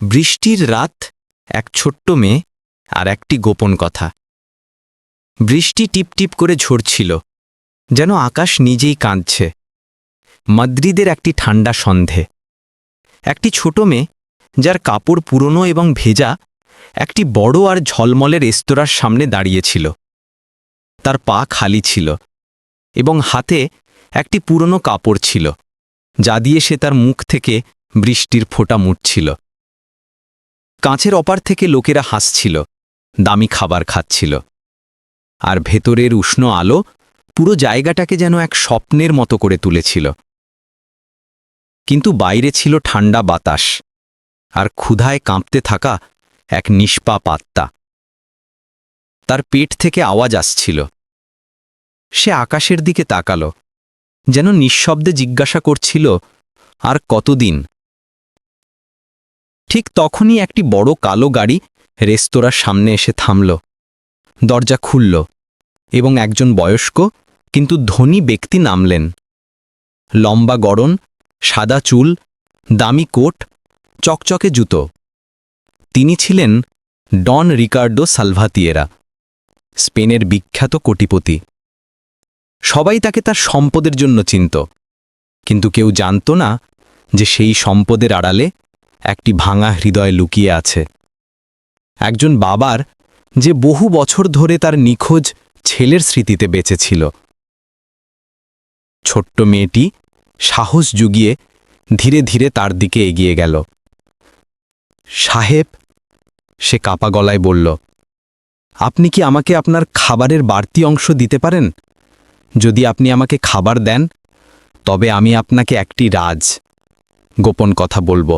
বৃষ্টির রাত, এক ছোট্ট মেয়ে আর একটি গোপন কথা। বৃষ্টি টিপটিপ করে ঝরছিল, যেন আকাশ নিজেই কাঁদছে। মাদ্রিদের একটি ঠান্ডা সন্ধে। একটি ছোট মেয়ে, যার কাপড় পুরনো এবং ভেজা, একটি বড় আর ঝলমলে রেস্তোরাঁর সামনে দাঁড়িয়েছিল। তার পা খালি ছিল এবং হাতে একটি পুরনো কাপড় ছিল, যা দিয়ে সে তার মুখ থেকে বৃষ্টির ফোঁটা মুটছিল কাঁচের অপার থেকে লোকেরা হাসছিল, দামি খাবার খাচ্ছিল। আর ভেতরের উষ্ণ আলো পুরো জায়গাটাকে যেন এক স্বপ্নের মতো করে তুলেছিল। কিন্তু বাইরে ছিল ঠান্ডা বাতাস আর ক্ষুধায় কাঁপতে থাকা এক নিষ্পাপ আত্মা তার পেট থেকে আওয়াজ আসছিল। সে আকাশের দিকে তাকাল, যেন নিঃশব্দে জিজ্ঞাসা করছিল, আর কতদিন? ঠিক তখনই একটি বড় কালো গাড়ি রেস্তোরাঁর সামনে এসে থামল। দরজা খুলল এবং একজন বয়স্ক, কিন্তু ধনী ব্যক্তি নামলেন। লম্বা গড়ন সাদা চুল, দামি কোট, চকচকে জুতো। তিনি ছিলেন ডন রিকার্ডো সালভাতিয়েরা, স্পেনের বিখ্যাত কোটিপতি। সবাই তাকে তার সম্পদের জন্য চিনত, কিন্তু কেউ জানত না যে সেই সম্পদের আড়ালে একটি ভাঙা হৃদয় লুকিয়ে আছে। একজন বাবার যে বহু বছর ধরে তার নিখোঁজ ছেলের স্মৃতিতে বেঁচেছিল। ছোট্ট মেয়েটি সাহস জুগিয়ে ধীরে ধীরে তার দিকে এগিয়ে গেল। সাহেব, সে কাপা গলায় বলল, আপনি কি আমাকে আপনার খাবারের বাড়তি অংশ দিতে পারেন? যদি আপনি আমাকে খাবার দেন, তবে আমি আপনাকে একটি রাজ, গোপন কথা বলব।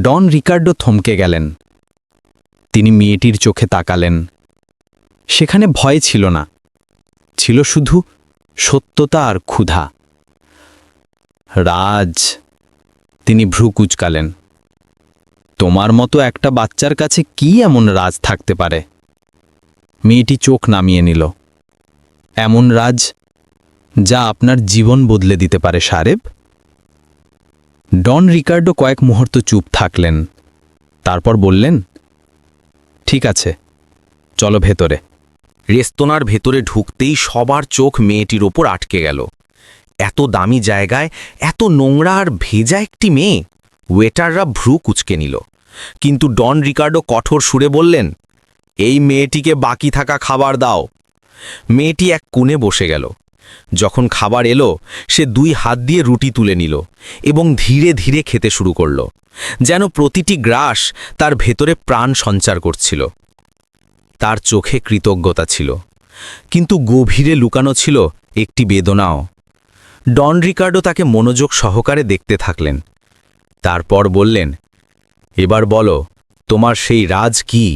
ডন রিকার্ডো থমকে গেলেন। তিনি মেয়েটির চোখে তাকালেন। সেখানে ভয় ছিল না। ছিল শুধু সত্যতা আর ক্ষুধা। রাজ, তিনি ভ্রু কুচকালেন। তোমার মতো একটা বাচ্চার কাছে কি এমন রাজ থাকতে পারে? মেয়েটি চোখ নামিয়ে নিল। এমন রাজ যা আপনার জীবন বদলে দিতে পারে, সারেব? ডন রিকার্ডো কয়েক মুহূর্ত চুপ থাকলেন। তারপর বললেন, ঠিক আছে, চলো ভেতরে। রেস্তোরাঁর ভেতরে ঢুকতেই সবার চোখ মেয়েটির ওপর আটকে গেল। এত দামি জায়গায়, এত নোংরা আর ভেজা একটি মেয়ে, ওয়েটাররা ভ্রু কুচকে নিল। কিন্তু ডন রিকার্ডো কঠোর সুরে বললেন, এই মেয়েটিকে বাকি থাকা খাবার দাও। মেয়েটি এক কোণে বসে গেল। যখন খাবার এলো, সে দুই হাত দিয়ে রুটি তুলে নিল এবং ধীরে ধীরে খেতে শুরু করল, যেন প্রতিটি গ্রাস তার ভেতরে প্রাণ সঞ্চার করছিল। তার চোখে কৃতজ্ঞতা ছিল, কিন্তু গভীরে লুকানো ছিল একটি বেদনাও। ডন রিকার্ডো তাকে মনোযোগ সহকারে দেখতে থাকলেন। তারপর বললেন, এবার বলো, তোমার সেই রাজ কি?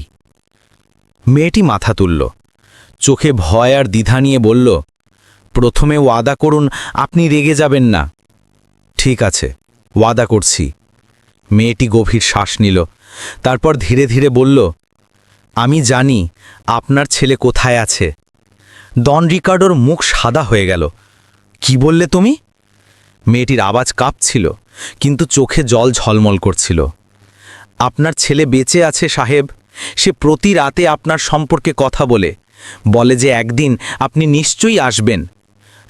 মেয়েটি মাথা তুলল, চোখে ভয় আর দ্বিধা নিয়ে বলল প্রথমে ওয়াদা করুন, আপনি রেগে যাবেন না। ঠিক আছে, ওয়াদা করছি। মেয়েটি গভীর শ্বাস নিল, তারপর ধীরে ধীরে বলল, আমি জানি আপনার ছেলে কোথায় আছে। ডন রিকার্ডোর মুখ সাদা হয়ে গেল। কি বললে তুমি? মেয়েটির আওয়াজ কাঁপছিল, কিন্তু চোখে জল ঝলমল করছিল। আপনার ছেলে বেঁচে আছে সাহেব, সে প্রতি রাতে আপনার সম্পর্কে কথা বলে। বলে যে একদিন আপনি নিশ্চয়ই আসবেন।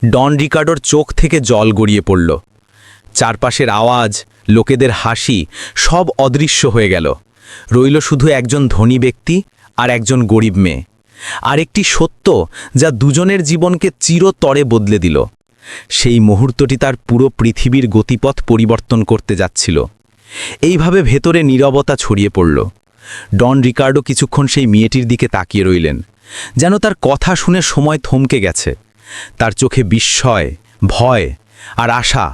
ডন রিকার্ডোর চোখ থেকে জল গড়িয়ে পড়ল। চারপাশের আওয়াজ, লোকেদের হাসি, সব অদৃশ্য হয়ে গেল। রইল শুধু একজন ধনী ব্যক্তি আর একজন গরিব মেয়ে। আর একটি সত্য যা দুজনের জীবনকে চিরতরে বদলে দিল। সেই মুহূর্তটি তার পুরো পৃথিবীর গতিপথ পরিবর্তন করতে যাচ্ছিল। এইভাবে ভেতরে নীরবতা ছড়িয়ে পড়ল। ডন রিকার্ডো কিছুক্ষণ সেই মেয়েটির দিকে তাকিয়ে রইলেন, যেন তার কথা শুনে সময় থমকে গেছে। তার চোখে বিস্ময়, ভয় আর আশা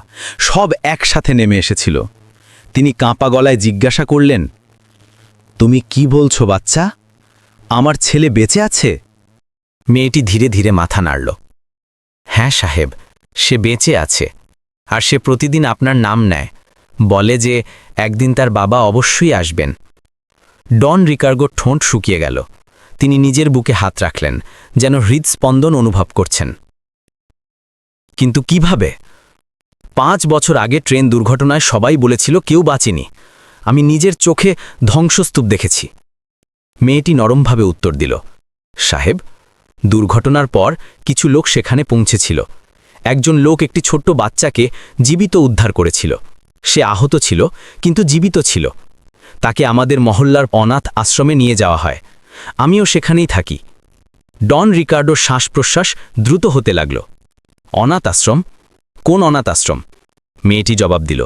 সব একসাথে নেমে এসেছিল। তিনি কাঁপা গলায় জিজ্ঞাসা করলেন, তুমি কি বলছো বাচ্চা? আমার ছেলে বেঁচে আছে? মেয়েটি ধীরে ধীরে মাথা নাড়ল হ্যাঁ সাহেব, সে বেঁচে আছে আর সে প্রতিদিন আপনার নাম নেয়। বলে যে একদিন তার বাবা অবশ্যই আসবেন। ডন রিকার্গোর ঠোঁট শুকিয়ে গেল। তিনি নিজের বুকে হাত রাখলেন, যেন হৃদস্পন্দন অনুভব করছেন। কিন্তু কীভাবে? পাঁচ বছর আগে ট্রেন দুর্ঘটনায় সবাই বলেছিল কেউ বাঁচেনি। আমি নিজের চোখে ধ্বংসস্তূপ দেখেছি। মেয়েটি নরমভাবে উত্তর দিল, সাহেব, দুর্ঘটনার পর কিছু লোক সেখানে পৌঁছেছিল। একজন লোক একটি ছোট্ট বাচ্চাকে জীবিত উদ্ধার করেছিল। সে আহত ছিল, কিন্তু জীবিত ছিল। তাকে আমাদের মহল্লার অনাথ আশ্রমে নিয়ে যাওয়া হয়। আমিও সেখানেই থাকি। ডন রিকার্ডোর শ্বাস প্রশ্বাস দ্রুত হতে লাগল। অনাথ আশ্রম? কোন অনাথ আশ্রম? মেয়েটি জবাব দিল,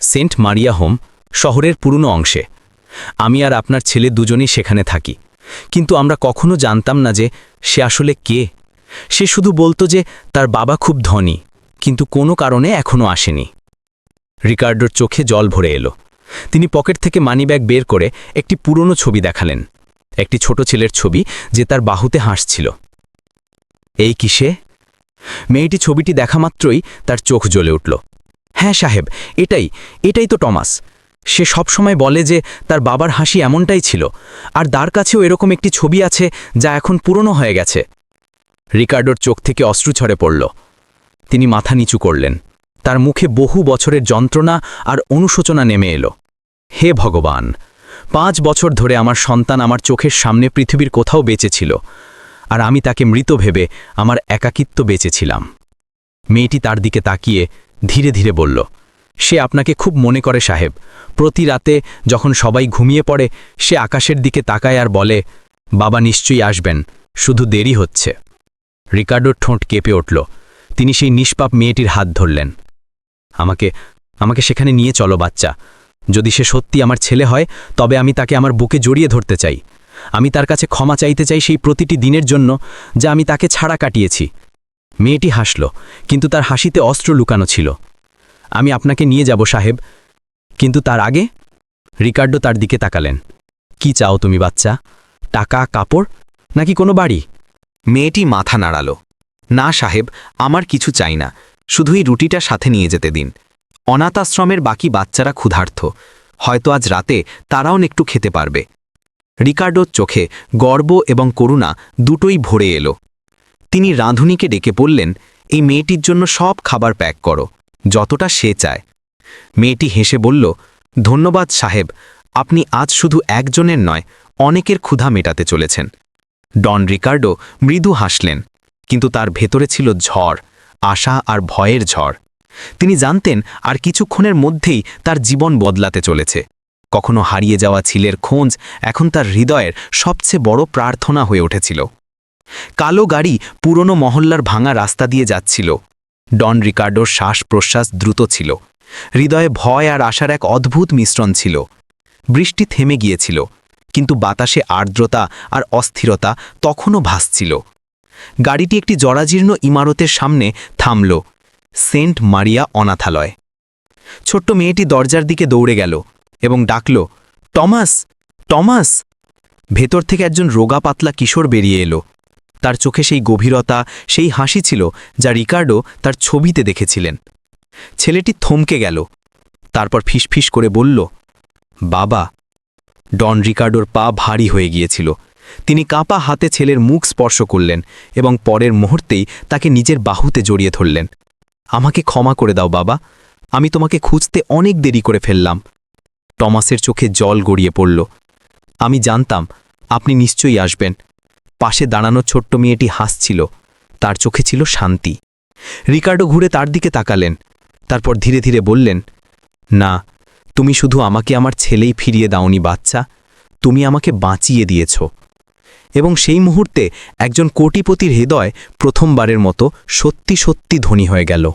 সেন্ট মারিয়া হোম, শহরের পুরনো অংশে। আমি আর আপনার ছেলে দুজনেই সেখানে থাকি। কিন্তু আমরা কখনো জানতাম না যে সে আসলে কে। সে শুধু বলতো যে তার বাবা খুব ধনী, কিন্তু কোনো কারণে এখনও আসেনি। রিকার্ডোর চোখে জল ভরে এলো। তিনি পকেট থেকে মানিব্যাগ বের করে একটি পুরনো ছবি দেখালেন। একটি ছোট ছেলের ছবি যে তার বাহুতে হাসছিল। এই কিসে মেয়েটি ছবিটি দেখা মাত্রই তার চোখ জ্বলে উঠল। হ্যাঁ সাহেব, এটাই এটাই তো টমাস। সে সবসময় বলে যে তার বাবার হাসি এমনটাই ছিল, আর তার কাছেও এরকম একটি ছবি আছে যা এখন পুরনো হয়ে গেছে। রিকার্ডোর চোখ থেকে অশ্রু ছড়ে পড়ল। তিনি মাথা নিচু করলেন। তার মুখে বহু বছরের যন্ত্রণা আর অনুশোচনা নেমে এলো। হে ভগবান, পাঁচ বছর ধরে আমার সন্তান আমার চোখের সামনে পৃথিবীর কোথাও বেঁচেছিল আর আমি তাকে মৃত ভেবে আমার একাকিত্ব বেঁচেছিলাম। মেয়েটি তার দিকে তাকিয়ে ধীরে ধীরে বলল, সে আপনাকে খুব মনে করে সাহেব। প্রতি রাতে যখন সবাই ঘুমিয়ে পড়ে, সে আকাশের দিকে তাকায় আর বলে, বাবা নিশ্চয়ই আসবেন, শুধু দেরি হচ্ছে। রিকার্ডোর ঠোঁট কেঁপে উঠল। তিনি সেই নিষ্পাপ মেয়েটির হাত ধরলেন। আমাকে আমাকে সেখানে নিয়ে চলো বাচ্চা। যদি সে সত্যি আমার ছেলে হয়, তবে আমি তাকে আমার বুকে জড়িয়ে ধরতে চাই। আমি তার কাছে ক্ষমা চাইতে চাই সেই প্রতিটি দিনের জন্য যা আমি তাকে ছাড়া কাটিয়েছি। মেয়েটি হাসল, কিন্তু তার হাসিতে অস্ত্র লুকানো ছিল। আমি আপনাকে নিয়ে যাব, সাহেব। কিন্তু তার আগে রিকার্ডো তার দিকে তাকালেন। কি চাও তুমি, বাচ্চা? টাকা, কাপড়, নাকি কোনো বাড়ি? মেয়েটি মাথা নাড়াল। না, সাহেব, আমার কিছু চাই না। শুধুই রুটিটা সাথে নিয়ে যেতে দিন। অনাথ আশ্রমের বাকি বাচ্চারা ক্ষুধার্থ। হয়তো আজ রাতে তারাও একটু খেতে পারবে। রিকার্ডোর চোখে গর্ব এবং করুণা দুটোই ভরে এলো। তিনি রাঁধুনিকে ডেকে বললেন, এই মেয়েটির জন্য সব খাবার প্যাক করো, যতটা সে চায়। মেয়েটি হেসে বলল, ধন্যবাদ সাহেব, আপনি আজ শুধু একজনের নয়, অনেকের ক্ষুধা মেটাতে চলেছেন। ডন রিকার্ডো মৃদু হাসলেন, কিন্তু তার ভেতরে ছিল ঝড়, আশা আর ভয়ের ঝড়। তিনি জানতেন আর কিছুক্ষণের মধ্যেই তার জীবন বদলাতে চলেছে। কখনো হারিয়ে যাওয়া ছিলের খোঁজ এখন তার হৃদয়ের সবচেয়ে বড় প্রার্থনা হয়ে উঠেছিল। কালো গাড়ি পুরনো মহল্লার ভাঙা রাস্তা দিয়ে যাচ্ছিল। ডন রিকার্ডোর শ্বাস প্রশ্বাস দ্রুত ছিল। হৃদয়ে ভয় আর আশার এক অদ্ভুত মিশ্রণ ছিল। বৃষ্টি থেমে গিয়েছিল, কিন্তু বাতাসে আর্দ্রতা আর অস্থিরতা তখনও ভাসছিল। গাড়িটি একটি জরাজীর্ণ ইমারতের সামনে থামল, সেন্ট মারিয়া অনাথালয়। ছোট্ট মেয়েটি দরজার দিকে দৌড়ে গেল। এবং ডাকল, টমাস টমাস! ভেতর থেকে একজন রোগা পাতলা কিশোর বেরিয়ে এলো। তার চোখে সেই গভীরতা, সেই হাসি ছিল যা রিকার্ডো তার ছবিতে দেখেছিলেন। ছেলেটি থমকে গেল, তারপর ফিসফিস করে বলল, বাবা! ডন রিকার্ডোর পা ভারী হয়ে গিয়েছিল। তিনি কাঁপা হাতে ছেলের মুখ স্পর্শ করলেন এবং পরের মুহূর্তেই তাকে নিজের বাহুতে জড়িয়ে ধরলেন। আমাকে ক্ষমা করে দাও বাবা। আমি তোমাকে খুঁজতে অনেক দেরি করে ফেললাম। টমাসের চোখে জল গড়িয়ে পড়ল। আমি জানতাম, আপনি নিশ্চয়ই আসবেন। পাশে দাঁড়ানো ছোট্ট মেয়েটি হাসছিল। তার চোখে ছিল শান্তি। রিকার্ডো ঘুরে তার দিকে তাকালেন। তারপর ধীরে ধীরে বললেন, না, তুমি শুধু আমাকে আমার ছেলেই ফিরিয়ে দাওনি, বাচ্চা। তুমি আমাকে বাঁচিয়ে দিয়েছ। এবং সেই মুহূর্তে একজন কোটিপতির হৃদয় প্রথমবারের মতো সত্যি সত্যি ধনী হয়ে গেল।